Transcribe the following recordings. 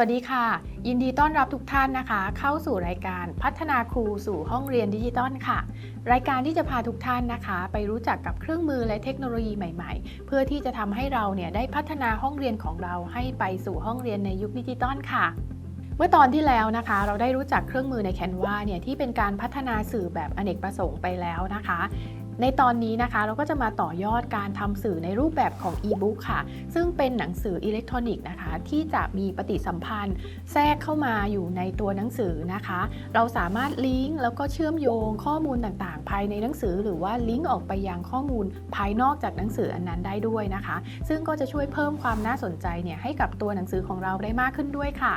วัสดีค่ะ ยินดีต้อนรับทุกท่านนะคะ เข้าสู่รายการพัฒนาครูสู่ห้องเรียนดิจิตอลค่ะ รายการที่จะพาทุกท่านนะคะ ไปรู้จักกับเครื่องมือและเทคโนโลยีใหม่ๆ เพื่อที่จะทำให้เราเนี่ยได้พัฒนาห้องเรียนของเราให้ไปสู่ห้องเรียนในยุคดิจิตอลค่ะเมื่อตอนที่แล้วนะคะ เราได้รู้จักเครื่องมือใน Canva เนี่ยที่เป็นการพัฒนาสื่อแบบอเนกประสงค์ไปแล้วนะคะ ในตอนนี้นะคะเราก็จะมาต่อยอดการทำสื่อในรูปแบบของ e-book ค่ะ ซึ่งเป็นหนังสืออิเล็กทรอนิกส์นะคะ ที่จะมีปฏิสัมพันธ์ แทรกเข้ามาอยู่ในตัวหนังสือนะคะ เราสามารถลิงก์แล้วก็เชื่อมโยงข้อมูลต่างๆ ภายในหนังสือ หรือว่าลิงก์ออกไปยังข้อมูลภายนอกจากหนังสืออันนั้นได้ด้วยนะคะ ซึ่งก็จะช่วยเพิ่มความน่าสนใจเนี่ยให้กับตัวหนังสือของเราได้มากขึ้นด้วยค่ะ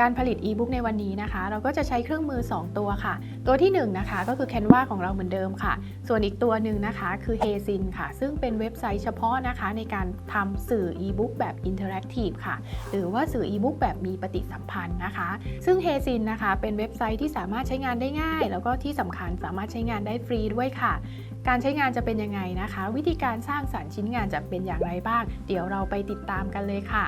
การผลิตอีบุ๊กในวันนี้นะคะ เราก็จะใช้เครื่องมือ 2 ตัวค่ะ ตัวที่1นงนะคะก็คือ Canva ของเราเหมือนเดิมค่ะ ส่วนอีกตัวหนึ่งนะคะคือ h e z i n ค่ะ ซึ่งเป็นเว็บไซต์เฉพาะนะคะในการทำสื่ออีบุ๊กแบบอินเทอร์แอคทีฟค่ะ หรือว่าสื่ออีบุ๊กแบบมีปฏิสัมพันธ์นะคะ ซึ่ง h e z i n นะคะเป็นเว็บไซต์ที่สามารถใช้งานได้ง่าย แล้วก็ที่สำคัญสามารถใช้งานได้ฟรีด้วยค่ะ การใช้งานจะเป็นยังไงนะคะ วิธีการสร้างสารรค์ชิ้นงานจะเป็นอย่างไรบ้าง เดี๋ยวเราไปติดตามกันเลยค่ะ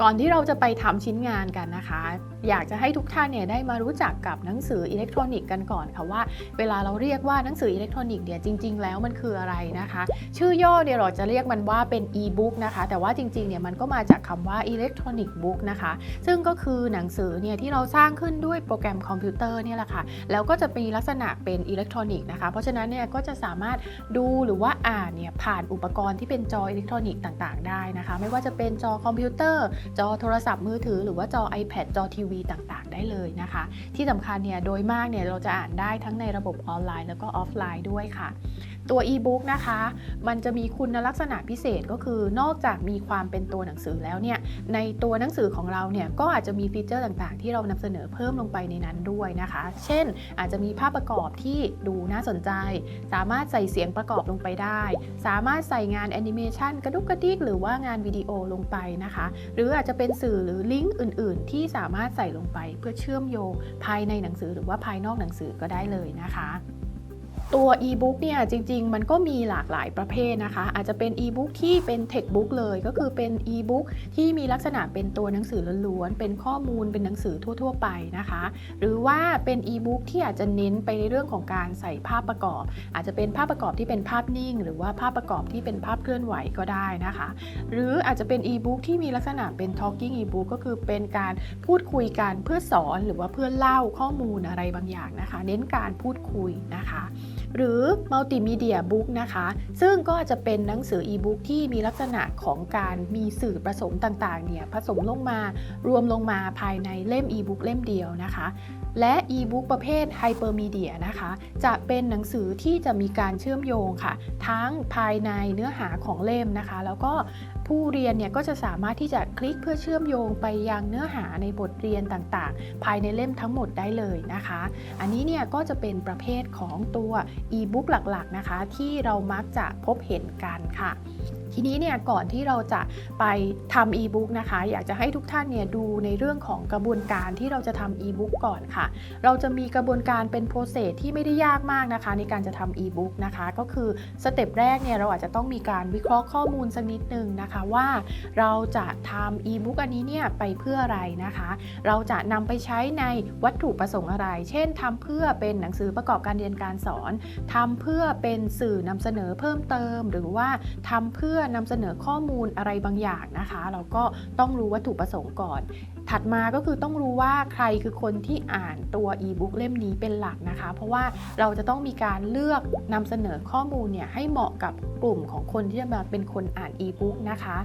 ก่อนที่เราจะไปทำชิ้นงานกันนะคะอยากจะให้ทุกท่านเนี่ยได้มารู้จักกับหนังสืออิเล็กทรอนิกส์กันก่อนค่ะว่า เวลาเราเรียกว่าหนังสืออิเล็กทรอนิกส์เนี่ยจริง ๆ แล้วมันคืออะไรนะคะ ชื่อย่อเนี่ยเราจะเรียกมันว่าเป็น e-book นะคะ แต่ว่าจริงๆเนี่ยมันก็มาจากคำว่า electronic book นะคะซึ่งก็คือหนังสือเนี่ยที่เราสร้างขึ้นด้วยโปรแกรมคอมพิวเตอร์เนี่ยแหละค่ะแล้วก็จะมีลักษณะเป็นอิเล็กทรอนิกส์นะคะเพราะฉะนั้นเนี่ยก็จะสามารถดูหรือว่าอ่านเนี่ยผ่านอุปกรณ์ที่เป็นจออิเล็กทรอนิกส์ต่างๆ ได้นะคะ ไม่ว่าจะเป็นจอคอมพิวเตอร์ จอโทรศัพท์มือถือ หรือว่าจอ iPad จอที UV ต่างๆ ได้เลยนะคะ ที่สำคัญเนี่ยโดยมากเนี่ยเราจะอ่านได้ทั้งในระบบออนไลน์แล้วก็ออฟไลน์ด้วยค่ะ ตัว e-book นะคะ มันจะมีคุณลักษณะพิเศษก็คือนอกจากมีความเป็นตัวหนังสือแล้วเนี่ย ในตัวหนังสือของเราเนี่ยก็อาจจะมีฟีเจอร์ต่างๆ ที่เรานำเสนอเพิ่มลงไปในนั้นด้วยนะคะ เช่น อาจจะมีภาพประกอบที่ดูน่าสนใจ สามารถใส่เสียงประกอบลงไปได้ สามารถใส่งานแอนิเมชันกระดุกกระดิกหรือว่างานวิดีโอลงไปนะคะ หรืออาจจะเป็นสื่อหรือลิงก์อื่น ๆ ที่สามารถใส่ลงไปเพื่อเชื่อมโยงภายในหนังสือหรือว่าภายนอกหนังสือก็ได้เลยนะคะ ตัว e-book เนี่ยจริง ๆ มันก็มีหลากหลายประเภทนะคะ อาจจะเป็น e-book ที่เป็น textbook เลยก็คือเป็น e-book ที่มีลักษณะเป็นตัวหนังสือล้วนๆเป็นข้อมูลเป็นหนังสือทั่ว ๆ ไปนะคะ หรือว่าเป็น e-book ที่อาจจะเน้นไปในเรื่องของการใส่ภาพประกอบ อาจจะเป็นภาพประกอบที่เป็นภาพนิ่ง หรือว่าภาพประกอบที่เป็นภาพเคลื่อนไหวก็ได้นะคะ หรืออาจจะเป็น e-book ที่มีลักษณะเป็น talking e-book ก็คือเป็นการพูดคุยกันเพื่อสอนหรือว่าเพื่อเล่าข้อมูลอะไรบางอย่างนะคะ เน้นการพูดคุยนะคะ หรือมัลติมีเดียบุ๊กนะคะ ซึ่งก็จะเป็นหนังสืออีบุ๊กที่มีลักษณะของการมีสื่อผสมต่างๆเนี่ยผสมลงมารวมลงมาภายในเล่มอีบุ๊กเล่มเดียวนะคะและอีบุ๊กประเภทไฮเปอร์มีเดียนะคะ จะเป็นหนังสือที่จะมีการเชื่อมโยงค่ะ ทั้งภายในเนื้อหาของเล่มนะคะ แล้วก็ ผู้เรียนเนี่ยก็จะสามารถที่จะคลิกเพื่อเชื่อมโยงไปยังเนื้อหาในบทเรียนต่างๆ ภายในเล่มทั้งหมดได้เลยนะคะ อันนี้เนี่ยก็จะเป็นประเภทของตัว e-book หลักๆนะคะ ที่เรามักจะพบเห็นกันค่ะ ทีนี้เนี่ยก่อนที่เราจะไปทำ e-book นะคะ อยากจะให้ทุกท่านเนี่ยดูในเรื่องของกระบวนการที่เราจะทำ e-book ก่อนค่ะ เราจะมีกระบวนการเป็นโปรเซสที่ไม่ได้ยากมากนะคะ ในการจะทำ e-book นะคะ ก็คือสเต็ปแรกเนี่ยเราอาจจะต้องมีการวิเคราะห์ข้อมูลสักนิดนึงนะคะว่าเราจะทำ e-book อันนี้เนี่ยไปเพื่ออะไรนะคะ เราจะนำไปใช้ในวัตถุประสงค์อะไร เช่นทำเพื่อเป็นหนังสือประกอบการเรียนการสอนทำเพื่อเป็นสื่อนำเสนอเพิ่มเติม หรือว่าทำเพื่อนำเสนอข้อมูลอะไรบางอย่างนะคะ เราก็ต้องรู้วัตถุประสงค์ก่อน ถัดมาก็คือต้องรู้ว่าใครคือคนที่อ่านตัวอีบุ๊กเล่มนี้เป็นหลักนะคะ เพราะว่าเราจะต้องมีการเลือกนำเสนอข้อมูลเนี่ยให้เหมาะกับกลุ่มของคนที่จะมาเป็นคนอ่านอีบุ๊กนะคะ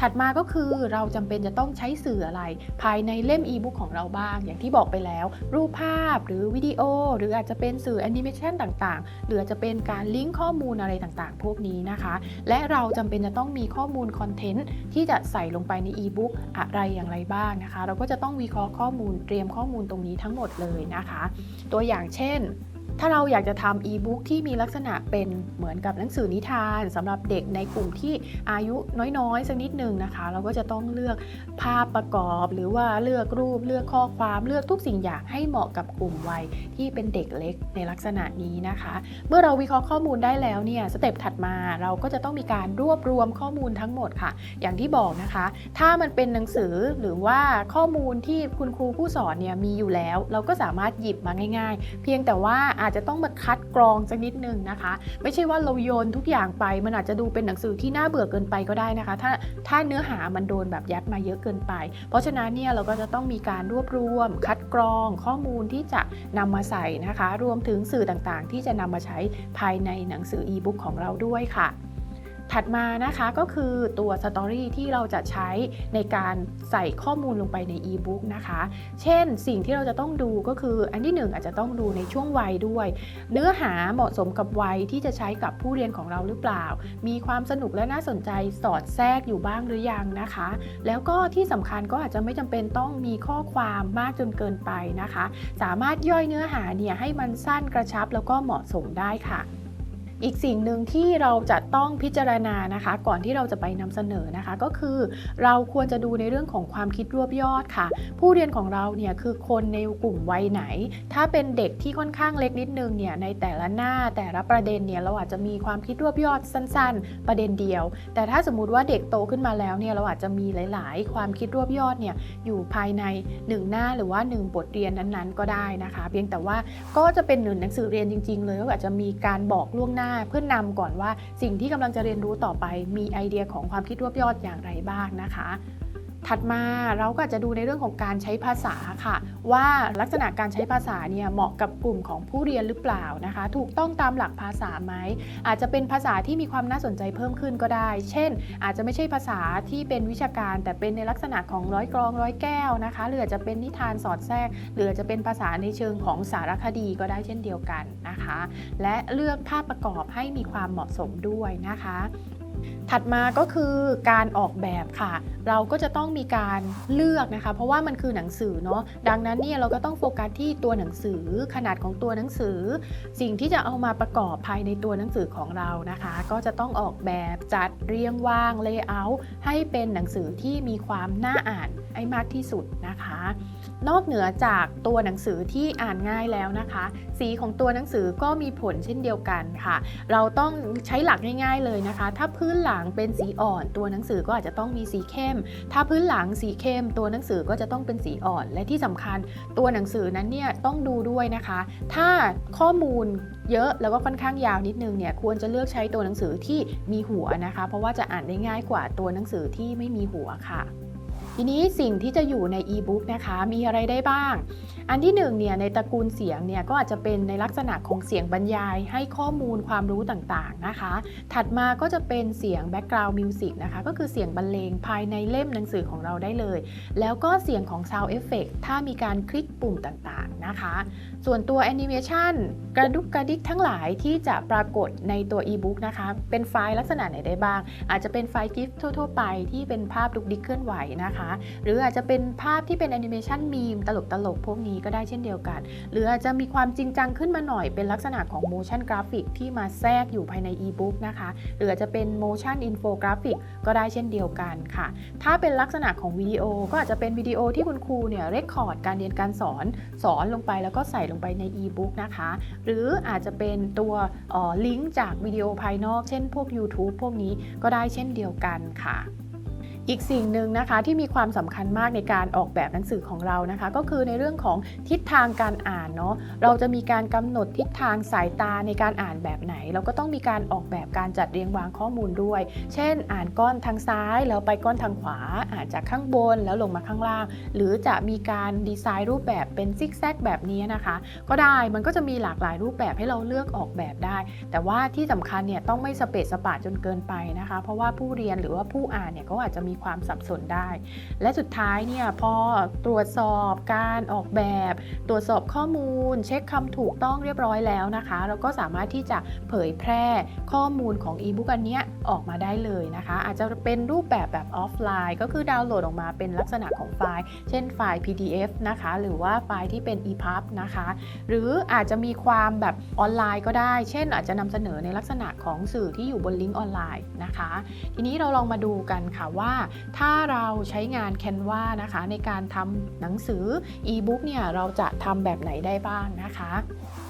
ถัดมาก็คือเราจำเป็นจะต้องใช้สื่ออะไร ภายในเล่มอีบุ๊กของเราบ้าง อย่างที่บอกไปแล้ว รูปภาพหรือวิดีโอ หรืออาจจะเป็นสื่อแอนิเมชันต่างๆ หรืออาจจะเป็นการลิงก์ข้อมูลอะไรต่างๆ พวกนี้นะคะ และเราจำเป็นจะต้องมีข้อมูลคอนเทนต์ที่จะใส่ลงไปในอีบุ๊กอะไรอย่างไรบ้างนะคะเราก็จะต้องวิเคราะห์ข้อมูลเตรียมข้อมูลตรงนี้ทั้งหมดเลยนะคะ ตัวอย่างเช่น ถ้าเราอยากจะทำอีบุ๊กที่มีลักษณะเป็นเหมือนกับหนังสือนิทานสำหรับเด็กในกลุ่มที่อายุน้อยๆ สักนิดหนึ่งนะคะ เราก็จะต้องเลือกภาพประกอบหรือว่าเลือกรูปเลือกข้อความเลือกทุกสิ่งอย่างให้เหมาะกับกลุ่มวัยที่เป็นเด็กเล็กในลักษณะนี้นะคะ เมื่อเราวิเคราะห์ข้อมูลได้แล้วเนี่ยสเต็ปถัดมาเราก็จะต้องมีการรวบรวมข้อมูลทั้งหมดค่ะ อย่างที่บอกนะคะ ถ้ามันเป็นหนังสือหรือว่าข้อมูลที่คุณครูผู้สอนเนี่ยมีอยู่แล้ว เราก็สามารถหยิบมาง่าย ๆ เพียงแต่ว่าอาจจะต้องมาคัดกรองสักนิดนึงนะคะ ไม่ใช่ว่าเราโยนทุกอย่างไป มันอาจจะดูเป็นหนังสือที่น่าเบื่อเกินไปก็ได้นะคะ ถ้าถ้าเนื้อหามันโดนแบบยัดมาเยอะเกินไป เพราะฉะนั้นเนี่ยเราก็จะต้องมีการรวบรวม คัดกรองข้อมูลที่จะนำมาใส่นะคะ รวมถึงสื่อต่างๆ ที่จะนำมาใช้ภายในหนังสืออีบุ๊กของเราด้วยค่ะ ถัดมานะคะก็คือตัวสตอรี่ที่เราจะใช้ในการใส่ข้อมูลลงไปในอีบุ๊กนะคะ เช่นสิ่งที่เราจะต้องดูก็คืออันที่หนึ่งอาจจะต้องดูในช่วงวัยด้วย เนื้อหาเหมาะสมกับวัยที่จะใช้กับผู้เรียนของเราหรือเปล่า มีความสนุกและน่าสนใจสอดแทรกอยู่บ้างหรือยังนะคะ แล้วก็ที่สำคัญก็อาจจะไม่จำเป็นต้องมีข้อความมากจนเกินไปนะคะ สามารถย่อยเนื้อหาเนี่ยให้มันสั้นกระชับแล้วก็เหมาะสมได้ค่ะ อีกสิ่งหนึ่งที่เราจะต้องพิจารณานะคะ ก่อนที่เราจะไปนำเสนอนะคะ ก็คือเราควรจะดูในเรื่องของความคิดรวบยอดค่ะ ผู้เรียนของเราเนี่ยคือคนในกลุ่มวัยไหน ถ้าเป็นเด็กที่ค่อนข้างเล็กนิดนึงเนี่ยในแต่ละหน้าแต่ละประเด็นเนี่ยเราอาจจะมีความคิดรวบยอดสั้น ๆ ประเด็นเดียว แต่ถ้าสมมุติว่าเด็กโตขึ้นมาแล้วเนี่ยเราอาจจะมีหลาย ๆ ความคิดรวบยอดเนี่ยอยู่ภายใน 1 หน้าหรือว่า 1 บทเรียนนั้นๆ ก็ได้นะคะ เพียงแต่ว่าก็จะเป็นหนึ่งหนังสือเรียนจริง ๆ เลยก็อาจจะมีการบอกล่วงหน้าเพื่อนนำก่อนว่าสิ่งที่กำลังจะเรียนรู้ต่อไปมีไอเดียของความคิดรวบยอดอย่างไรบ้างนะคะ ถัดมาเราก็อาจจะดูในเรื่องของการใช้ภาษาค่ะ ว่าลักษณะการใช้ภาษาเนี่ยเหมาะกับกลุ่มของผู้เรียนหรือเปล่านะคะ ถูกต้องตามหลักภาษาไหมอาจจะเป็นภาษาที่มีความน่าสนใจเพิ่มขึ้นก็ได้ เช่น อาจจะไม่ใช่ภาษาที่เป็นวิชาการ แต่เป็นในลักษณะของร้อยกรองร้อยแก้วนะคะหรืออาจจะเป็นนิทานสอดแทรก หรืออาจจะเป็นภาษาในเชิงของสารคดีก็ได้เช่นเดียวกันนะคะ และเลือกภาพประกอบให้มีความเหมาะสมด้วยนะคะ ถัดมาก็คือการออกแบบค่ะ เราก็จะต้องมีการเลือกนะคะ เพราะว่ามันคือหนังสือเนาะดังนั้นเนี่ยเราก็ต้องโฟกัสที่ตัวหนังสือขนาดของตัวหนังสือ สิ่งที่จะเอามาประกอบภายในตัวหนังสือของเรานะคะ ก็จะต้องออกแบบจัดเรียงวางเลเยอร์ให้เป็นหนังสือที่มีความน่าอ่านให้มากที่สุดนะคะ นอกเหนือจากตัวหนังสือที่อ่านง่ายแล้วนะคะ สีของตัวหนังสือก็มีผลเช่นเดียวกันค่ะ เราต้องใช้หลักง่าย ๆเลยนะคะ ถ้าพืื้นหลังเป็นสีอ่อน ตัวหนังสือก็อาจจะต้องมีสีเข้ม ถ้าพื้นหลังสีเข้ม ตัวหนังสือก็จะต้องเป็นสีอ่อน และที่สำคัญตัวหนังสือนั้นเนี่ยต้องดูด้วยนะคะ ถ้าข้อมูลเยอะแล้วก็ค่อนข้างยาวนิดนึงเนี่ยควรจะเลือกใช้ตัวหนังสือที่มีหัวนะคะ เพราะว่าจะอ่านได้ง่ายกว่าตัวหนังสือที่ไม่มีหัวค่ะ ทีนี้สิ่งที่จะอยู่ในอีบุ๊กนะคะมีอะไรได้บ้าง อันที่หนึ่งเนี่ยในตระกูลเสียงเนี่ยก็อาจจะเป็นในลักษณะของเสียงบรรยาย ให้ข้อมูลความรู้ต่างๆนะคะ ถัดมาก็จะเป็นเสียง background music นะคะก็คือเสียงบรรเลงภายในเล่มหนังสือของเราได้เลย แล้วก็เสียงของ sound effect ถ้ามีการคลิกปุ่มต่างๆนะคะ ส่วนตัวแอนิเมชันกระดุกกระดิกทั้งหลายที่จะปรากฏในตัวอีบุ๊กนะคะ เป็นไฟล์ลักษณะไหนได้บ้าง อาจจะเป็นไฟล์กิฟต์ทั่ว ๆ ไปที่เป็นภาพดุกดิกเคลื่อนไหวนะคะหรืออาจจะเป็นภาพที่เป็นแอนิเมชันมีมตลกๆพวกนี้ก็ได้เช่นเดียวกัน หรืออาจจะมีความจริงจังขึ้นมาหน่อยเป็นลักษณะของ motion graphic ที่มาแทรกอยู่ภายในอีบุ๊กนะคะ หรืออาจจะเป็น motion infographic ก็ได้เช่นเดียวกันค่ะ ถ้าเป็นลักษณะของวิดีโอก็อาจจะเป็นวิดีโอที่คุณครูเนี่ยเรคคอร์ดการเรียนการสอนสอนลงไปแล้วก็ใส่ลงไปในอีบุ๊กนะคะ หรืออาจจะเป็นตัวลิงก์จากวิดีโอภายนอก เช่นพวก YouTube พวกนี้ก็ได้เช่นเดียวกันค่ะ อีกสิ่งหนึ่งนะคะที่มีความสำคัญมากในการออกแบบหนังสือของเรานะคะ ก็คือในเรื่องของทิศทางการอ่านเนาะเราจะมีการกำหนดทิศทางสายตาในการอ่านแบบไหน เราก็ต้องมีการออกแบบการจัดเรียงวางข้อมูลด้วย เช่น อ่านก้อนทางซ้ายแล้วไปก้อนทางขวา อ่านจากข้างบนแล้วลงมาข้างล่าง หรือจะมีการดีไซน์รูปแบบเป็นซิกแซกแบบนี้นะคะ ก็ได้มันก็จะมีหลากหลายรูปแบบให้เราเลือกออกแบบได้ แต่ว่าที่สำคัญเนี่ยต้องไม่สเปซสปาจนเกินไปนะคะ เพราะว่าผู้เรียนหรือว่าผู้อ่านเนี่ยก็อาจจะมีความสับสนได้ และสุดท้ายเนี่ยพอตรวจสอบการออกแบบ ตรวจสอบข้อมูล เช็คคำถูกต้องเรียบร้อยแล้วนะคะ เราก็สามารถที่จะเผยแพร่ข้อมูลของอีบุ๊กอันเนี้ยออกมาได้เลยนะคะ อาจจะเป็นรูปแบบแบบออฟไลน์ ก็คือดาวน์โหลดออกมาเป็นลักษณะของไฟล์ เช่นไฟล์ PDF นะคะ หรือว่าไฟล์ที่เป็น EPUB นะคะ หรืออาจจะมีความแบบออนไลน์ก็ได้ เช่น อาจจะนำเสนอในลักษณะของสื่อที่อยู่บนลิงก์ออนไลน์นะคะ ทีนี้เราลองมาดูกันค่ะว่าถ้าเราใช้งาน Canva นะคะ ในการทำหนังสือ e-book เนี่ยเราจะทำแบบไหนได้บ้างนะคะ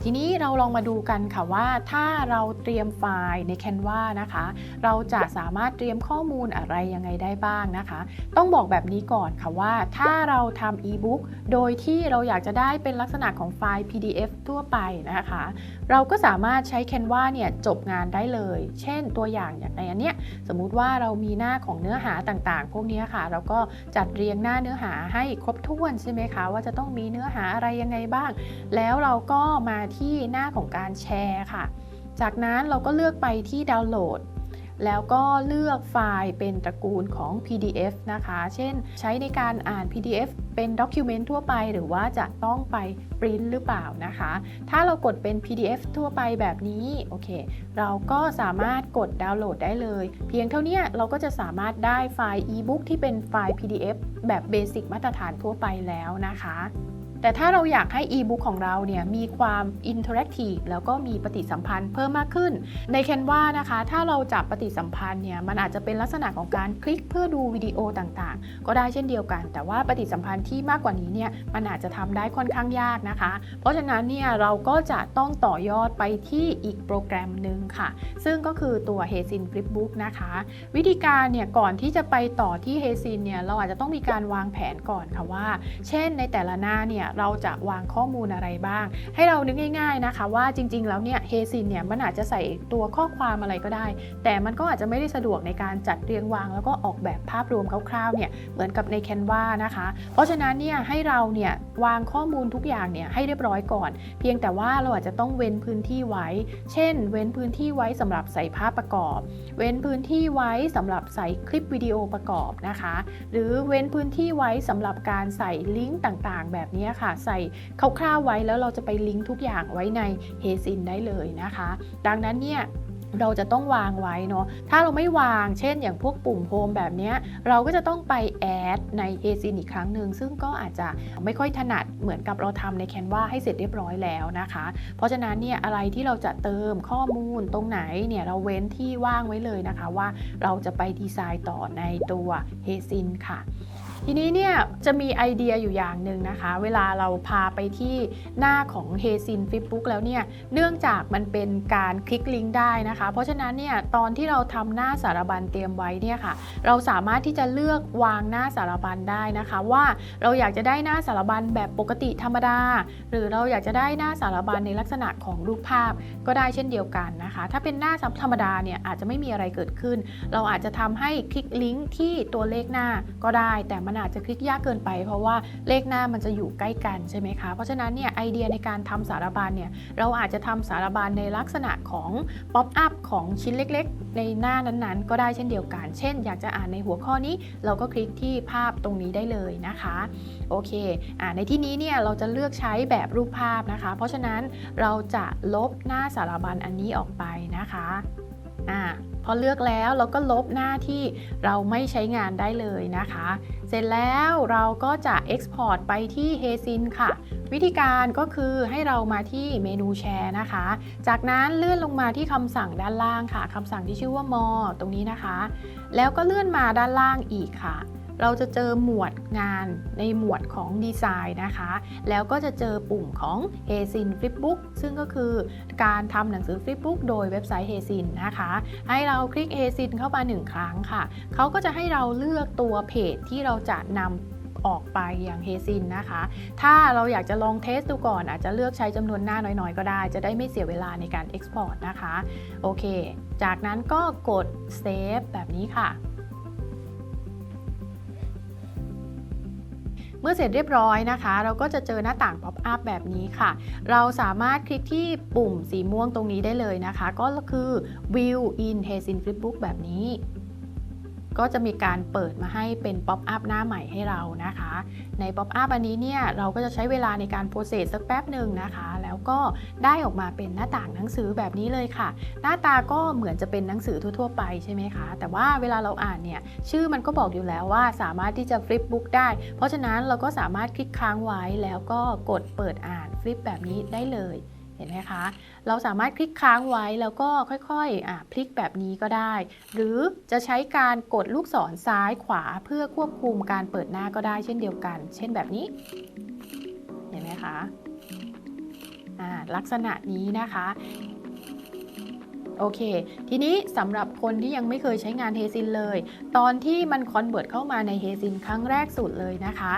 ทีนี้เราลองมาดูกันค่ะว่าถ้าเราเตรียมไฟล์ใน Canva นะคะ เราจะสามารถเตรียมข้อมูลอะไรยังไงได้บ้างนะคะ ต้องบอกแบบนี้ก่อนค่ะว่าถ้าเราทำ e-book โดยที่เราอยากจะได้เป็นลักษณะของไฟล์ PDF ทั่วไปนะคะเราก็สามารถใช้ Canva เนี่ยจบงานได้เลย เช่นตัวอย่างอย่างในอันเนี้ยสมมุติว่าเรามีหน้าของเนื้อหาต่างๆ พวกนี้ค่ะ เราก็จัดเรียงหน้าเนื้อหาให้ครบถ้วนใช่ไหมคะ ว่าจะต้องมีเนื้อหาอะไรยังไงบ้าง แล้วเราก็มาที่หน้าของการแชร์ค่ะ จากนั้นเราก็เลือกไปที่ดาวน์โหลด แล้วก็เลือกไฟล์เป็นตระกูลของ PDF นะคะ เช่น ใช้ในการอ่าน PDF เป็นด็อกิวเมนต์ทั่วไปหรือว่าจะต้องไปปริ้นหรือเปล่านะคะ ถ้าเรากดเป็น PDF ทั่วไปแบบนี้โอเค เราก็สามารถกดดาวน์โหลดได้เลย เพียงเท่านี้เราก็จะสามารถได้ไฟล์ e-book ที่เป็นไฟล์ PDF แบบเบสิกมาตรฐานทั่วไปแล้วนะคะ แต่ถ้าเราอยากให้ e-book ของเราเนี่ยมีความอินเทอร์แอคทีฟแล้วก็มีปฏิสัมพันธ์เพิ่มมากขึ้น ใน Canva นะคะ ถ้าเราจับปฏิสัมพันธ์เนี่ยมันอาจจะเป็นลักษณะของการคลิกเพื่อดูวิดีโอต่างๆ ก็ได้เช่นเดียวกัน แต่ว่าปฏิสัมพันธ์ที่มากกว่านี้เนี่ยมันอาจจะทำได้ค่อนข้างยากนะคะ เพราะฉะนั้นเนี่ยเราก็จะต้องต่อยอดไปที่อีกโปรแกรมหนึ่งค่ะ ซึ่งก็คือตัว h e s i n Flipbook นะคะ วิธีการเนี่ยก่อนที่จะไปต่อที่ h e s i n เนี่ยเราอาจจะต้องมีการวางแผนก่อนค่ะว่า เช่นในแต่ละหน้าเนี่ยเราจะวางข้อมูลอะไรบ้าง ให้เรานึกง่ายๆนะคะ ว่าจริง ๆ แล้วเนี่ยเฮซินเนี่ยมันอาจจะใส่ตัวข้อความอะไรก็ได้ แต่มันก็อาจจะไม่ได้สะดวกในการจัดเรียงวางแล้วก็ออกแบบภาพรวมคร่าวๆเนี่ยเหมือนกับใน Canva นะคะ เพราะฉะนั้นเนี่ยให้เราเนี่ยวางข้อมูลทุกอย่างเนี่ยให้เรียบร้อยก่อน เพียงแต่ว่าเราอาจจะต้องเว้นพื้นที่ไว้ เช่น เว้นพื้นที่ไว้สำหรับใส่ภาพประกอบ เว้นพื้นที่ไว้สำหรับใส่คลิปวิดีโอประกอบนะคะ หรือเว้นพื้นที่ไว้สำหรับการใส่ลิงก์ต่างๆ แบบนี้ค่ะใส่คร่าวๆไว้แล้วเราจะไปลิงก์ทุกอย่างไว้ใน h e s i n ได้เลยนะคะ ดังนั้นเนี่ยเราจะต้องวางไว้เนาะ ถ้าเราไม่วาง เช่น อย่างพวกปุ่มโฮมแบบเนี้ยเราก็จะต้องไปแอดใน a s i n อีกครั้งหนึ่ง ซึ่งก็อาจจะไม่ค่อยถนัดเหมือนกับเราทำใน Canva ให้เสร็จเรียบร้อยแล้วนะคะ เพราะฉะนั้นเนี่ยอะไรที่เราจะเติมข้อมูลตรงไหนเนี่ยเราเว้นที่ว่างไว้เลยนะคะว่าเราจะไปดีไซน์ต่อในตัว h e s i n ค่ะ ทีนี้เนี่ยจะมีไอเดียอยู่อย่างหนึ่งนะคะ เวลาเราพาไปที่หน้าของ h e s i n Flipbook แล้วเนี่ยเนื่องจากมันเป็นการคลิกลิงก์ได้นะคะ เพราะฉะนั้นเนี่ยตอนที่เราทำหน้าสารบัญเตรียมไว้เนี่ยค่ะ เราสามารถที่จะเลือกวางหน้าสารบัญได้นะคะ ว่าเราอยากจะได้หน้าสารบัญแบบปกติธรรมดา หรือเราอยากจะได้หน้าสารบัญในลักษณะของรูปภาพก็ได้เช่นเดียวกันนะคะ ถ้าเป็นหน้าธรรมดาเนี่ยอาจจะไม่มีอะไรเกิดขึ้น เราอาจจะทำให้คลิกลิงก์ที่ตัวเลขหน้าก็ได้แต่มันอาจจะคลิกยากเกินไป เพราะว่าเลขหน้ามันจะอยู่ใกล้กันใช่ไหมคะ เพราะฉะนั้นเนี่ยไอเดียในการทำสารบัญเนี่ยเราอาจจะทำสารบัญในลักษณะของป๊อปอัพของชิ้นเล็กๆ ในหน้านั้นๆ ก็ได้เช่นเดียวกัน เช่น อยากจะอ่านในหัวข้อนี้ เราก็คลิกที่ภาพตรงนี้ได้เลยนะคะโอเคอ่าในที่นี้เนี่ยเราจะเลือกใช้แบบรูปภาพนะคะ เพราะฉะนั้นเราจะลบหน้าสารบัญอันนี้ออกไปนะคะ อ่าพอเลือกแล้วเราก็ลบหน้าที่เราไม่ใช้งานได้เลยนะคะ เสร็จแล้วเราก็จะ Export ไปที่ h e s i n ค่ะ วิธีการก็คือให้เรามาที่เมนูแชร์นะคะ จากนั้นเลื่อนลงมาที่คำสั่งด้านล่างค่ะคำสั่งที่ชื่อว่า more ตรงนี้นะคะ แล้วก็เลื่อนมาด้านล่างอีกค่ะ เราจะเจอหมวดงานในหมวดของดีไซน์นะคะ แล้วก็จะเจอปุ่มของ h a z i n Flipbook ซึ่งก็คือการทำหนังสือ Flipbook โดยเว็บไซต์ h a z i n นะคะ ให้เราคลิก h a z i n เข้ามา 1 ครั้งค่ะ เขาก็จะให้เราเลือกตัวเพจที่เราจะนำออกไปอย่าง h a z i n นะคะ ถ้าเราอยากจะลองเทสดูก่อน อาจจะเลือกใช้จำนวนหน้าน้อยๆ ก็ได้ จะได้ไม่เสียเวลาในการ Export นะคะ โอเค จากนั้นก็กด Save แบบนี้ค่ะ เมื่อเสร็จเรียบร้อยนะคะ เราก็จะเจอหน้าต่างป๊อปอัพแบบนี้ค่ะ เราสามารถคลิกที่ปุ่มสีม่วงตรงนี้ได้เลยนะคะ ก็คือ View in h a z i n Flipbook แบบนี้ก็จะมีการเปิดมาให้เป็นป๊อปอัพหน้าใหม่ให้เรานะคะ ในป๊อปอัพอันนี้เนี่ย เราก็จะใช้เวลาในการโปรเซสสักแป๊บหนึ่งนะคะ ก็ได้ออกมาเป็นหน้าต่างหนังสือแบบนี้เลยค่ะ หน้าตาก็เหมือนจะเป็นหนังสือทั่ว ๆ ไปใช่ไหมคะ แต่ว่าเวลาเราอ่านเนี่ยชื่อมันก็บอกอยู่แล้วว่าสามารถที่จะฟลิปบุ๊กได้ เพราะฉะนั้นเราก็สามารถคลิกค้างไว้แล้วก็กดเปิดอ่านฟลิปแบบนี้ได้เลยเห็นไหมคะ เราสามารถคลิกค้างไว้แล้วก็ค่อยๆอพลิกแบบนี้ก็ได้ หรือจะใช้การกดลูกศรซ้ายขวาเพื่อควบคุมการเปิดหน้าก็ได้เช่นเดียวกัน เช่นแบบนี้ เห็นไหมคะ ลักษณะนี้นะคะ โอเค ทีนี้สำหรับคนที่ยังไม่เคยใช้งานเฮซินเลย ตอนที่มันคอนเวิร์ตเข้ามาในเฮซินครั้งแรกสุดเลยนะคะ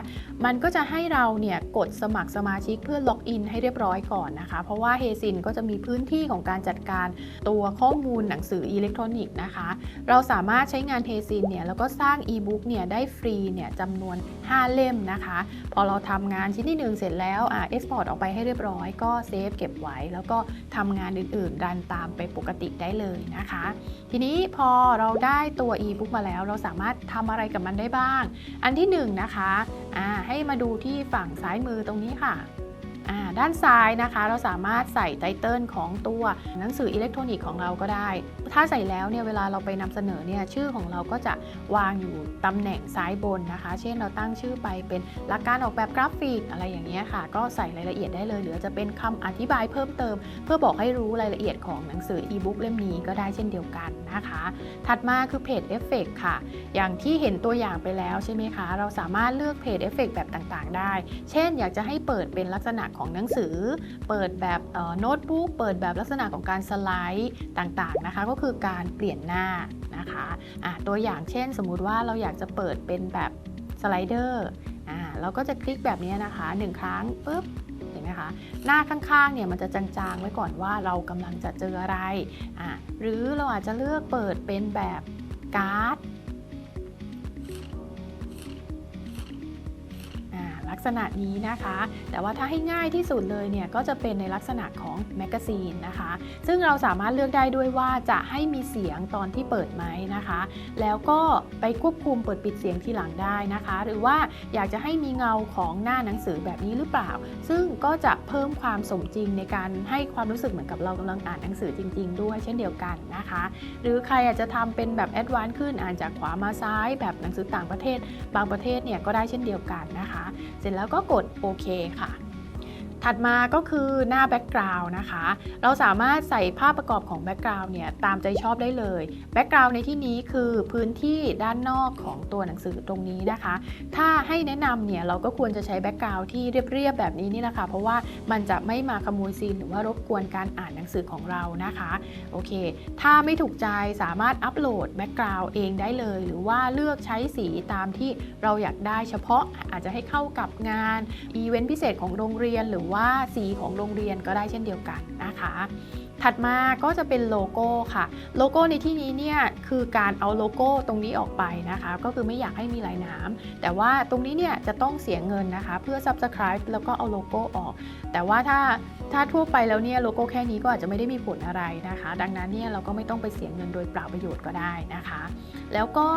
มันก็จะให้เราเนี่ยกดสมัครสมาชิกเพื่อล็อกอินให้เรียบร้อยก่อนนะคะ เพราะว่าเฮซินก็จะมีพื้นที่ของการจัดการตัวข้อมูลหนังสืออิเล็กทรอนิกส์นะคะ เราสามารถใช้งานเฮซินเนี่ยแล้วก็สร้างอีบุ๊กเนี่ยได้ฟรีเนี่ยจำนวน 5 เล่มนะคะ พอเราทำงานชิ้นที่ 1 เสร็จแล้วอ่าเอ็กซ์พอร์ตออกไปให้เรียบร้อยก็เซฟเก็บไว้ แล้วก็ทำงานอื่นๆรันตามไปปกติได้เลยนะคะ ทีนี้พอเราได้ตัว e-book มาแล้ว เราสามารถทำอะไรกับมันได้บ้าง อันที่1นงนะคะให้มาดูที่ฝั่งซ้ายมือตรงนี้ค่ะ ด้านซ้ายนะคะเราสามารถใส่ไตเติลของตัวหนังสืออิเล็กทรอนิกส์ของเราก็ได้ ถ้าใส่แล้วเนี่ยเวลาเราไปนำเสนอเนี่ยชื่อของเราก็จะวางอยู่ตำแหน่งซ้ายบนนะคะ เช่นเราตั้งชื่อไปเป็นหลักการออกแบบกราฟิกอะไรอย่างเงี้ยค่ะ ก็ใส่รายละเอียดได้เลยหรือจะเป็นคำอธิบายเพิ่มเติม เพื่อบอกให้รู้รายละเอียดของหนังสืออีบุ๊กเล่มนี้ก็ได้เช่นเดียวกันนะคะ ถัดมาคือเพจเอฟเฟกค่ะ อย่างที่เห็นตัวอย่างไปแล้วใช่ไหมคะ เราสามารถเลือกเพจเอฟเฟกแบบต่างๆ ได้ เช่น อยากจะให้เปิดเป็นลักษณะของหนังสือ เปิดแบบโน้ตบุ๊กเปิดแบบลักษณะของการสไลด์ต่างๆนะคะ ก็คือการเปลี่ยนหน้านะคะะตัวอย่างเช่น สมมุติว่าเราอยากจะเปิดเป็นแบบสไลเดอร์เราก็จะคลิกแบบนี้นะคะหนึ่งครั้งปุ๊บเห็นไหมคะหน้าข้างๆเนี่ยมันจะจางๆไว้ก่อนว่าเรากำลังจะเจออะไระหรือเราอาจจะเลือกเปิดเป็นแบบการ์ด ษณะนี้นะคะ แต่ว่าถ้าให้ง่ายที่สุดเลยเนี่ยก็จะเป็นในลักษณะของแมกกาซีนนะคะ ซึ่งเราสามารถเลือกได้ด้วยว่าจะให้มีเสียงตอนที่เปิดไหมนะคะ แล้วก็ไปควบคุมเปิดปิดเสียงทีหลังได้นะคะ หรือว่าอยากจะให้มีเงาของหน้าหนังสือแบบนี้หรือเปล่า ซึ่งก็จะเพิ่มความสมจริงในการให้ความรู้สึกเหมือนกับเรากำลังอ่านหนังสือจริง ๆ ด้วยเช่นเดียวกันนะคะ หรือใครอาจจะทำเป็นแบบแอดวานซ์ขึ้นอ่านจากขวามาซ้าย แบบหนังสือต่างประเทศ บางประเทศเนี่ยก็ได้เช่นเดียวกันนะคะ เสร็จแล้วก็กดโอเคค่ะ ถัดมาก็คือหน้าแบ็กกราวน์นะคะ เราสามารถใส่ภาพประกอบของแบ็กกราวน์เนี่ยตามใจชอบได้เลยแบ็กกราวน์ในที่นี้คือพื้นที่ด้านนอกของตัวหนังสือตรงนี้นะคะ ถ้าให้แนะนำเนี่ยเราก็ควรจะใช้แบ็กกราวน์ที่เรียบๆแบบนี้นี่แหละค่ะ เพราะว่ามันจะไม่มาขโมยซีนหรือว่ารบกวนการอ่านหนังสือของเรานะคะโอเค ถ้าไม่ถูกใจสามารถอัปโหลดแบ็กกราวน์เองได้เลย หรือว่าเลือกใช้สีตามที่เราอยากได้เฉพาะอาจจะให้เข้ากับงานอีเวนต์พิเศษของโรงเรียนหรือว่าว่าสีของโรงเรียนก็ได้เช่นเดียวกันนะคะ ถัดมาก็จะเป็นโลโก้ค่ะ โลโก้ในที่นี้เนี่ยคือการเอาโลโก้ตรงนี้ออกไปนะคะ ก็คือไม่อยากให้มีลายน้ำแต่ว่าตรงนี้เนี่ยจะต้องเสียเงินนะคะ เพื่อ Subscribe แล้วก็เอาโลโก้ออก แต่ว่าถ้าถ้าทั่วไปแล้วเนี่ยโลโก้แค่นี้ก็อาจจะไม่ได้มีผลอะไรนะคะ ดังนั้นเนี่ยเราก็ไม่ต้องไปเสียเงินโดยเปล่าประโยชน์ก็ได้นะคะ แล้วก็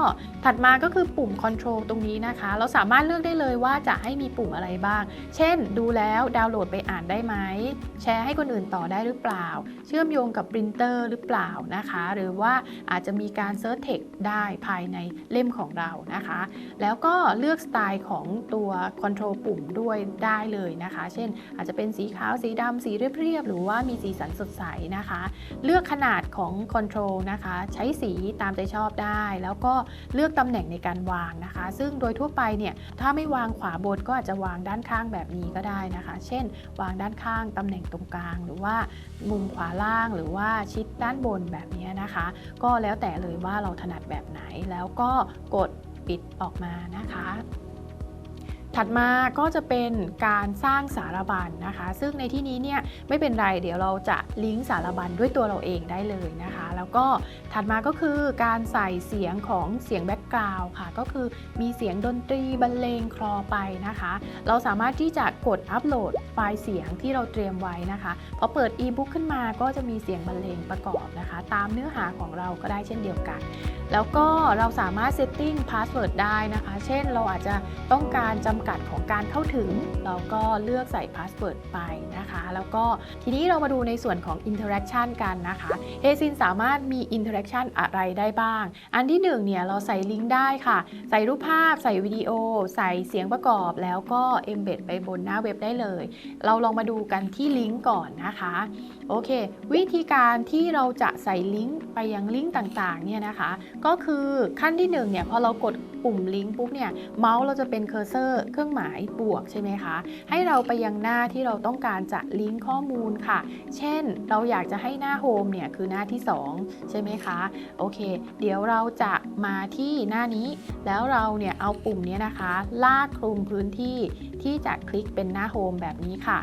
ถัดมาก็คือปุ่ม Control ตรงนี้นะคะ เราสามารถเลือกได้เลยว่าจะให้มีปุ่มอะไรบ้าง เช่น ดูแล้วดาวน์โหลดไปอ่านได้ไหม แชร์ให้คนอื่นต่อได้หรือเปล่า เชื่อมโยงกับปรินเตอร์หรือเปล่านะคะ หรือว่าอาจจะมีการเซิร์ชเทคได้ภายในเล่มของเรานะคะ แล้วก็เลือกสไตล์ของตัว Control ปุ่มด้วยได้เลยนะคะ เช่น อาจจะเป็นสีขาวสีดำำสีเรียบๆ หรือว่ามีสีสันสดใสนะคะ เลือกขนาดของคอนโทรลนะคะ ใช้สีตามใจชอบได้ แล้วก็เลือกตำแหน่งในการวางนะคะ ซึ่งโดยทั่วไปเนี่ย ถ้าไม่วางขวาบนก็อาจจะวางด้านข้างแบบนี้ก็ได้นะคะ เช่น วางด้านข้างตำแหน่งตรงกลาง หรือว่ามุมขวาล่างหรือว่าชิดด้านบนแบบนี้นะคะ ก็แล้วแต่เลยว่าเราถนัดแบบไหนแล้วก็กดปิดออกมานะคะ ถัดมาก็จะเป็นการสร้างสารบัญนะคะ ซึ่งในที่นี้เนี่ยไม่เป็นไรเดี๋ยวเราจะลิงก์สารบัญด้วยตัวเราเองได้เลยนะคะ แล้วก็ถัดมาก็คือการใส่เสียงของเสียงแบ็กกราวด์ค่ะ ก็คือมีเสียงดนตรีบรรเลงคลอไปนะคะ เราสามารถที่จะกดอัปโหลดไฟล์เสียงที่เราเตรียมไว้นะคะพอเปิด e-book ขึ้นมาก็จะมีเสียงบรรเลงประกอบนะคะ ตามเนื้อหาของเราก็ได้เช่นเดียวกัน แล้วก็เราสามารถเซตติ้งพาสเวิร์ดได้นะคะ เช่นเราอาจจะต้องการจำกัดของการเข้าถึง เราก็เลือกใส่พาสเวิร์ดไปนะคะ แล้วก็ทีนี้เรามาดูในส่วนของ Interaction กันนะคะเฮซินสามารถมี Interaction อะไรได้บ้าง อันที่หนึ่งเนี่ยเราใส่ลิงก์ได้ค่ะ ใส่รูปภาพ ใส่วิดีโอ ใส่เสียงประกอบ แล้วก็ embed ไปบนหน้าเว็บได้เลย เราลองมาดูกันที่ลิงก์ก่อนนะคะโอเค วิธีการที่เราจะใส่ลิงก์ไปยังลิงก์ต่างๆเนี่ยนะคะ ก็คือขั้นที่1เนี่ยพอเรากดปุ่มลิงก์ปุ๊บเนี่ยเมาส์เราจะเป็นเคอร์เซอร์เครื่องหมายบวกใช่ไหมคะ ให้เราไปยังหน้าที่เราต้องการจะลิงก์ข้อมูลค่ะ เช่นเราอยากจะให้หน้าโฮมเนี่ยคือหน้าที่ 2 ใช่ไหมคะ โอเค เดี๋ยวเราจะมาที่หน้านี้ แล้วเราเนี่ยเอาปุ่มนี้นะคะ ลากคลุมพื้นที่ที่จะคลิกเป็นหน้าโฮมแบบนี้ค่ะ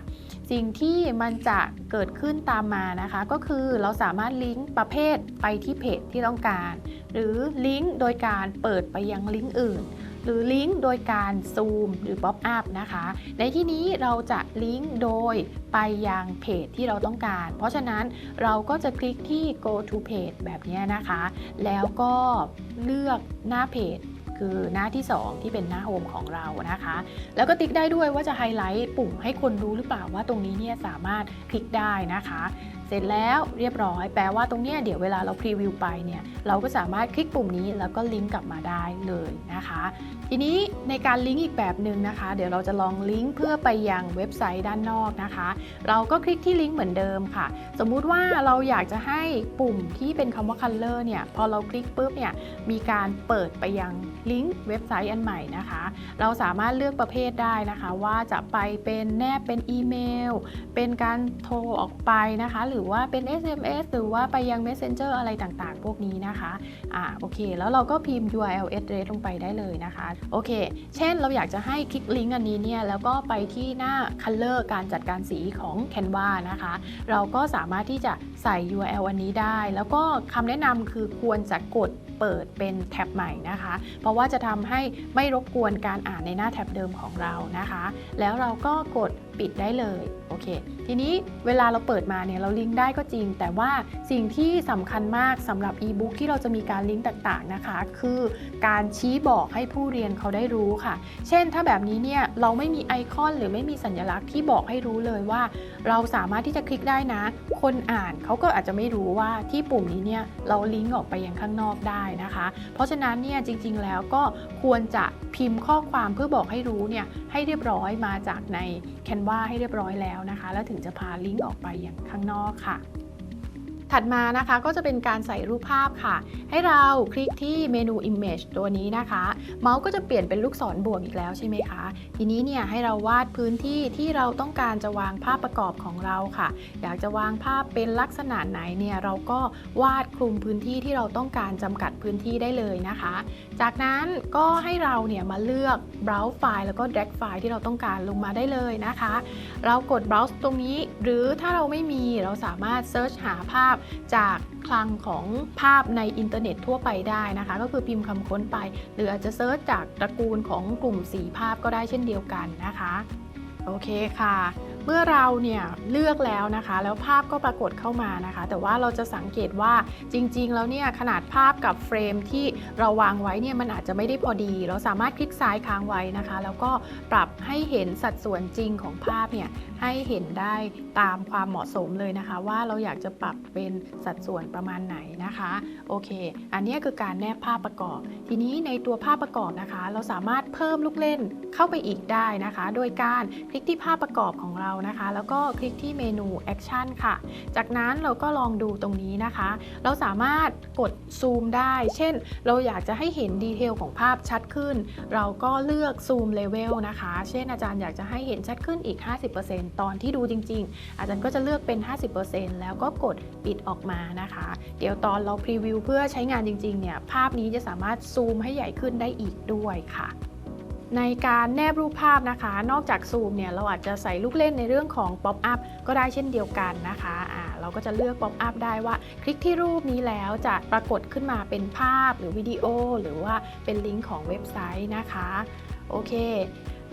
สิ่งที่มันจะเกิดขึ้นตามมานะคะ ก็คือเราสามารถลิงก์ประเภทไปที่เพจที่ต้องการหรือลิงก์โดยการเปิดไปยังลิงก์อื่น หรือลิงก์โดยการซูมหรือป๊อปอัพนะคะ ในที่นี้เราจะลิงก์โดยไปยังเพจที่เราต้องการ เพราะฉะนั้นเราก็จะคลิกที่ go to page แบบนี้นะคะ แล้วก็เลือกหน้าเพจคือหน้าที่ 2 ที่เป็นหน้าโฮมของเรานะคะ แล้วก็ติ๊กได้ด้วยว่าจะไฮไลท์ปุ่มให้คนรู้หรือเปล่าว่าตรงนี้เนี่ยสามารถคลิกได้นะคะ เสร็จแล้วเรียบร้อย แปลว่าตรงนี้เดี๋ยวเวลาเราพรีวิวไปเนี่ยเราก็สามารถคลิกปุ่มนี้แล้วก็ลิงก์กลับมาได้เลยนะคะ ทีนี้ในการลิงก์อีกแบบหนึ่งนะคะ เดี๋ยวเราจะลองลิงก์เพื่อไปยังเว็บไซต์ด้านนอกนะคะ เราก็คลิกที่ลิงก์เหมือนเดิมค่ะ สมมุติว่าเราอยากจะให้ปุ่มที่เป็นคำว่า color เนี่ยพอเราคลิกปุ๊บเนี่ยมีการเปิดไปยังลิงก์เว็บไซต์อันใหม่นะคะ เราสามารถเลือกประเภทได้นะคะ ว่าจะไปเป็นแนบเป็นอีเมล เป็นการโทรออกไปนะคะหรืือว่าเป็น SMS หรือว่าไปยัง Messenger อะไรต่างๆ พวกนี้นะคะอ่าโอเค แล้วเราก็พิมพ์ URL address ลงไปได้เลยนะคะ โอเค เช่นเราอยากจะให้คลิกลิงก์อันนี้เนี่ย แล้วก็ไปที่หน้า Color การจัดการสีของ Canva นะคะ เราก็สามารถที่จะใส่ URL อันนี้ได้ แล้วก็คำแนะนำคือควรจะกดเปิดเป็นแท็บใหม่นะคะ เพราะว่าจะทำให้ไม่รบกวนการอ่านในหน้าแท็บเดิมของเรานะคะ แล้วเราก็กด ปิดได้เลยโอเค ทีนี้เวลาเราเปิดมาเนี่ยเราลิงก์ได้ก็จริง แต่ว่าสิ่งที่สำคัญมากสำหรับอีบุ๊กที่เราจะมีการลิงก์ต่างๆนะคะ คือการชี้บอกให้ผู้เรียนเขาได้รู้ค่ะ เช่นถ้าแบบนี้เนี่ยเราไม่มีไอคอนหรือไม่มีสัญลักษณ์ที่บอกให้รู้เลยว่า เราสามารถที่จะคลิกได้นะ คนอ่านเขาก็อาจจะไม่รู้ว่าที่ปุ่มนี้เนี่ยเราลิงก์ออกไปยังข้างนอกได้นะคะ เพราะฉะนั้นเนี่ยจริง ๆ แล้วก็ควรจะพิมพ์ข้อความเพื่อบอกให้รู้เนี่ยให้เรียบร้อยมาจากใน Canva ว่าให้เรียบร้อยแล้วนะคะ แล้วถึงจะพาลิงก์ออกไปอย่างข้างนอกค่ะ ถัดมานะคะก็จะเป็นการใส่รูปภาพค่ะ ให้เราคลิกที่เมนู Image ตัวนี้นะคะ เมาส์ก็จะเปลี่ยนเป็นลูกศรบวกอีกแล้วใช่ไหมคะ ทีนี้เนี่ยให้เราวาดพื้นที่ที่เราต้องการจะวางภาพประกอบของเราค่ะ อยากจะวางภาพเป็นลักษณะไหนเนี่ยเราก็วาดคลุมพื้นที่ที่เราต้องการจำกัดพื้นที่ได้เลยนะคะ จากนั้นก็ให้เราเนี่ยมาเลือก browse ไฟล์แล้วก็ drag ไฟล์ที่เราต้องการลงมาได้เลยนะคะ เรากด browse ตรงนี้ หรือถ้าเราไม่มีเราสามารถ search หาภาพจากคลังของภาพในอินเทอร์เน็ตทั่วไปได้นะคะ ก็คือพิมพ์คำค้นไป หรืออาจจะเซิร์ชจากตระกูลของกลุ่มสีภาพก็ได้เช่นเดียวกันนะคะโอเคค่ะ เมื่อเราเนี่ยเลือกแล้วนะคะ แล้วภาพก็ปรากฏเข้ามานะคะ แต่ว่าเราจะสังเกตว่าจริง ๆ แล้วเนี่ยขนาดภาพกับเฟรมที่เราวางไว้เนี่ยมันอาจจะไม่ได้พอดี เราสามารถคลิกซ้ายค้างไว้นะคะ แล้วก็ปรับให้เห็นสัดส่วนจริงของภาพเนี่ยให้เห็นได้ตามความเหมาะสมเลยนะคะ ว่าเราอยากจะปรับเป็นสัดส่วนประมาณไหนนะคะโอเค อันนี้คือการแนบภาพประกอบ ทีนี้ในตัวภาพประกอบนะคะ เราสามารถเพิ่มลูกเล่นเข้าไปอีกได้นะคะ โดยการคลิกที่ภาพประกอบของเรานะคะ แล้วก็คลิกที่เมนู Action ค่ะ จากนั้นเราก็ลองดูตรงนี้นะคะ เราสามารถกดซูมได้ เช่น เราอยากจะให้เห็นดีเทลของภาพชัดขึ้น เราก็เลือกซูมเลเวลนะคะ เช่นอาจารย์อยากจะให้เห็นชัดขึ้นอีก 50%ตอนที่ดูจริง ๆ อาจารย์ก็จะเลือกเป็น 50%แล้วก็กดปิดออกมานะคะ เดี๋ยวตอนเราพรีวิวเพื่อใช้งานจริงๆเนี่ยภาพนี้จะสามารถซูมให้ใหญ่ขึ้นได้อีกด้วยค่ะในการแนบรูปภาพนะคะ นอกจากซูมเนี่ยเราอาจจะใส่ลูกเล่นในเรื่องของ Pop Up ก็ได้เช่นเดียวกันนะคะอ่าเราก็จะเลือก Pop Up ได้ว่า คลิกที่รูปนี้แล้วจะปรากฏขึ้นมาเป็นภาพหรือวิดีโอ หรือว่าเป็นลิงก์ของเว็บไซต์นะคะ โอเค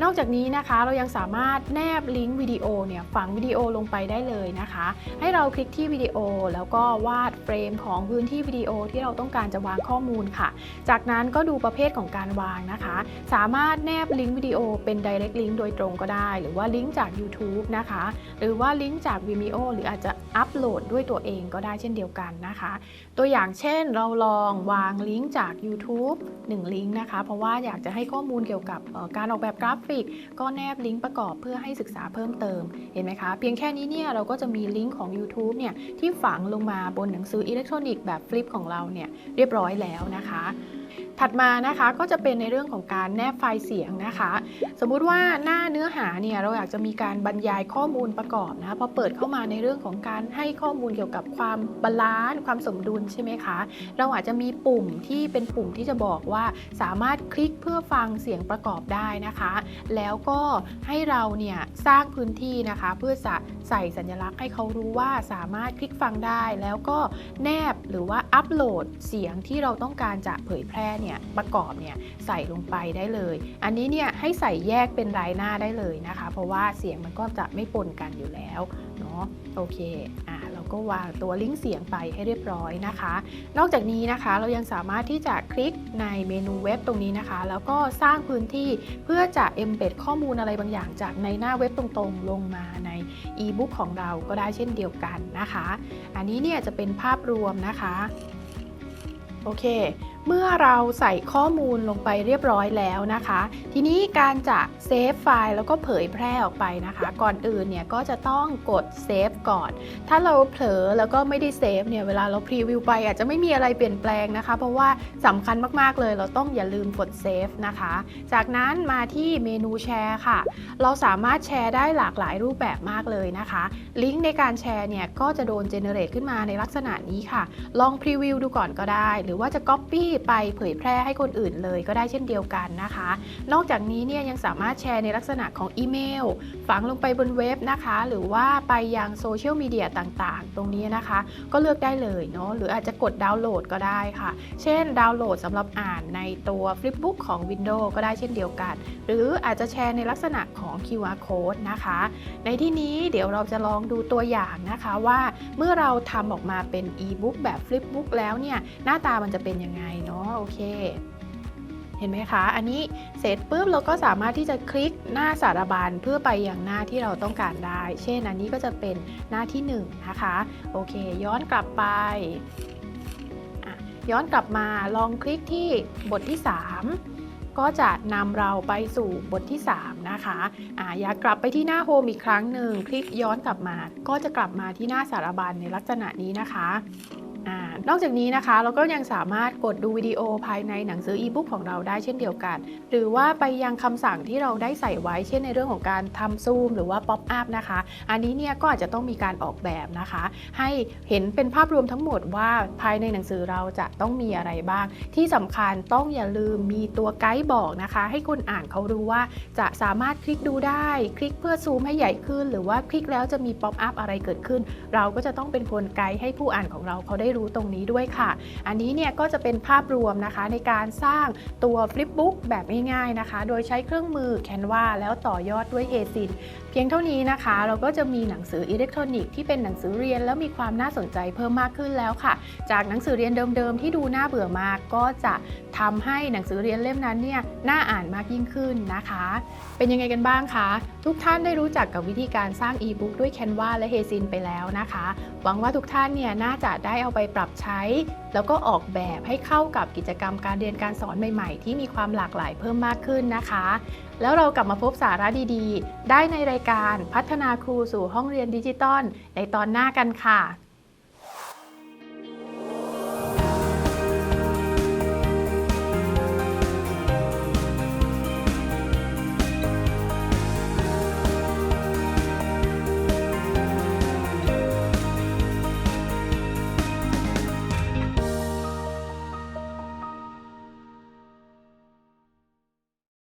นอกจากนี้นะคะเรายังสามารถแนบลิงก์วิดีโอเนี่ยฝังวิดีโอลงไปได้เลยนะคะ ให้เราคลิกที่วิดีโอ แล้วก็วาดเฟรมของพื้นที่วิดีโอที่เราต้องการจะวางข้อมูลค่ะ จากนั้นก็ดูประเภทของการวางนะคะ สามารถแนบลิงก์วิดีโอเป็น direct link โดยตรงก็ได้ หรือว่าลิงก์จาก YouTube นะคะ หรือว่าลิงก์จาก Vimeo หรืออาจจะอัปโหลดด้วยตัวเองก็ได้เช่นเดียวกันนะคะ ตัวอย่างเช่นเราลองวางลิงก์จาก YouTube 1 ลิงก์นะคะ เพราะว่าอยากจะให้ข้อมูลเกี่ยวกับการออกแบบกราฟก ก็แนบลิงก์ประกอบเพื่อให้ศึกษาเพิ่มเติม เห็นไหมคะ เพียงแค่นี้เนี่ยเราก็จะมีลิงก์ของ YouTube เนี่ยที่ฝังลงมาบนหนังสืออิเล็กทรอนิกส์แบบฟลิปของเราเนี่ยเรียบร้อยแล้วนะคะถัดมานะคะก็จะเป็นในเรื่องของการแนบไฟล์เสียงนะคะ สมมุติว่าหน้าเนื้อหาเนี่ยเราอยากจะมีการบรรยายข้อมูลประกอบนะพอเปิดเข้ามาในเรื่องของการให้ข้อมูลเกี่ยวกับความบาลานซ์ความสมดุลใช่ไหมคะ เราอาจจะมีปุ่มที่เป็นปุ่มที่จะบอกว่าสามารถคลิกเพื่อฟังเสียงประกอบได้นะคะ แล้วก็ให้เราเนี่ยสร้างพื้นที่นะคะ เพื่อจะใส่สัญลักษณ์ให้เขารู้ว่าสามารถคลิกฟังได้ แล้วก็แนบหรือว่าอัปโหลดเสียงที่เราต้องการจะเผยแพร่เนี่ยประกอบเนี่ยใส่ลงไปได้เลย อันนี้เนี่ยให้ใส่แยกเป็นรายหน้าได้เลยนะคะ เพราะว่าเสียงมันก็จะไม่ปนกันอยู่แล้วเนาะโอเคอ่าเราก็วางตัวลิงก์เสียงไปให้เรียบร้อยนะคะ นอกจากนี้นะคะเรายังสามารถที่จะคลิกในเมนูเว็บตรงนี้นะคะ แล้วก็สร้างพื้นที่เพื่อจะ embed ข้อมูลอะไรบางอย่าง จากในหน้าเว็บตรงๆ ลงมาใน e-book ของเราก็ได้เช่นเดียวกันนะคะ อันนี้เนี่ยจะเป็นภาพรวมนะคะโอเค เมื่อเราใส่ข้อมูลลงไปเรียบร้อยแล้วนะคะ ทีนี้การจะเซฟไฟล์แล้วก็เผยแพร่ออกไปนะคะ ก่อนอื่นเนี่ยก็จะต้องกดเซฟก่อน ถ้าเราเผลอแล้วก็ไม่ได้เซฟเนี่ยเวลาเราพรีวิวไปอาจจะไม่มีอะไรเปลี่ยนแปลงนะคะ เพราะว่าสำคัญมากๆเลยเราต้องอย่าลืมกดเซฟนะคะ จากนั้นมาที่เมนูแชร์ค่ะ เราสามารถแชร์ได้หลากหลายรูปแบบมากเลยนะคะ ลิงก์ในการแชร์เนี่ยก็จะโดนเจเนเรตขึ้นมาในลักษณะนี้ค่ะ ลองพรีวิวดูก่อนก็ได้ หรือว่าจะ Copy ไปเผยแพร่ให้คนอื่นเลยก็ได้เช่นเดียวกันนะคะ นอกจากนี้เนี่ยยังสามารถแชร์ในลักษณะของอีเมล ฝังลงไปบนเว็บนะคะ หรือว่าไปยังโซเชียลมีเดียต่างๆ ตรงนี้นะคะ ก็เลือกได้เลยเนาะหรืออาจจะกดดาวน์โหลดก็ได้ค่ะ เช่น ดาวน์โหลดสำหรับอ่านในตัว Flipbook ของ Windows ก็ได้เช่นเดียวกัน หรืออาจจะแชร์ในลักษณะของ QR code นะคะ ในที่นี้เดี๋ยวเราจะลองดูตัวอย่างนะคะว่าเมื่อเราทำออกมาเป็น e-book แบบ Flipbook แล้วเนี่ยหน้าตามันจะเป็นยังไงเนาะโอเค เห็นไหมคะ อันนี้เสร็จปุ๊บเราก็สามารถที่จะคลิกหน้าสารบัญเพื่อไปยังหน้าที่เราต้องการได้ เช่นอันนี้ก็จะเป็นหน้าที่1นงนะคะ โอเค ย้อนกลับไปย้อนกลับมาลองคลิกที่บทที่ 3 ก็จะนำเราไปสู่บทที่ 3 นะคะอะอยากกลับไปที่หน้าโฮมอีกครั้งหนึ่ง คลิกย้อนกลับมา ก็จะกลับมาที่หน้าสารบัญในลักษณะนี้นะคะ นอกจากนี้นะคะเราก็ยังสามารถกดดูวิดีโอภายในหนังสืออีบุ๊กของเราได้เช่นเดียวกัน หรือว่าไปยังคำสั่งที่เราได้ใส่ไว้ เช่นในเรื่องของการทำซูมหรือว่าป๊อปอัพนะคะ อันนี้เนี่ยก็อาจจะต้องมีการออกแบบนะคะ ให้เห็นเป็นภาพรวมทั้งหมดว่าภายในหนังสือเราจะต้องมีอะไรบ้าง ที่สำคัญต้องอย่าลืมมีตัวไกด์บอกนะคะ ให้คนอ่านเขารู้ว่าจะสามารถคลิกดูได้ คลิกเพื่อซูมให้ใหญ่ขึ้น หรือว่าคลิกแล้วจะมีป๊อปอัพอะไรเกิดขึ้น เราก็จะต้องเป็นคนไกด์ให้ผู้อ่านของเราเขาได้รู้ตรงนี้ด้วยค่ะ อันนี้เนี่ยก็จะเป็นภาพรวมนะคะในการสร้างตัว Flipbook แบบง่ายๆนะคะ โดยใช้เครื่องมือ Canva แล้วต่อยอดด้วย ASIN เพียงเท่านี้นะคะ เราก็จะมีหนังสืออิเล็กทรอนิกส์ที่เป็นหนังสือเรียนแล้วมีความน่าสนใจเพิ่มมากขึ้นแล้วค่ะ จากหนังสือเรียนเดิมๆที่ดูน่าเบื่อมากก็จะทำให้หนังสือเรียนเล่มนั้นเนี่ยน่าอ่านมากยิ่งขึ้นนะคะ เป็นยังไงกันบ้างคะ ทุกท่านได้รู้จักกับวิธีการสร้างอีบุ๊กด้วย Canva และ h ฮซินไปแล้วนะคะ หวังว่าทุกท่านเนี่ยน่าจะได้เอาไปปรับใช้ แล้วก็ออกแบบให้เข้ากับกิจกรรมการเรียนการสอนใหม่ ๆ ที่มีความหลากหลายเพิ่มมากขึ้นนะคะแล้วเรากลับมาพบสาระดีๆ ได้ในรายการพัฒนาครูสู่ห้องเรียนดิจิตอลในตอนหน้ากันค่ะ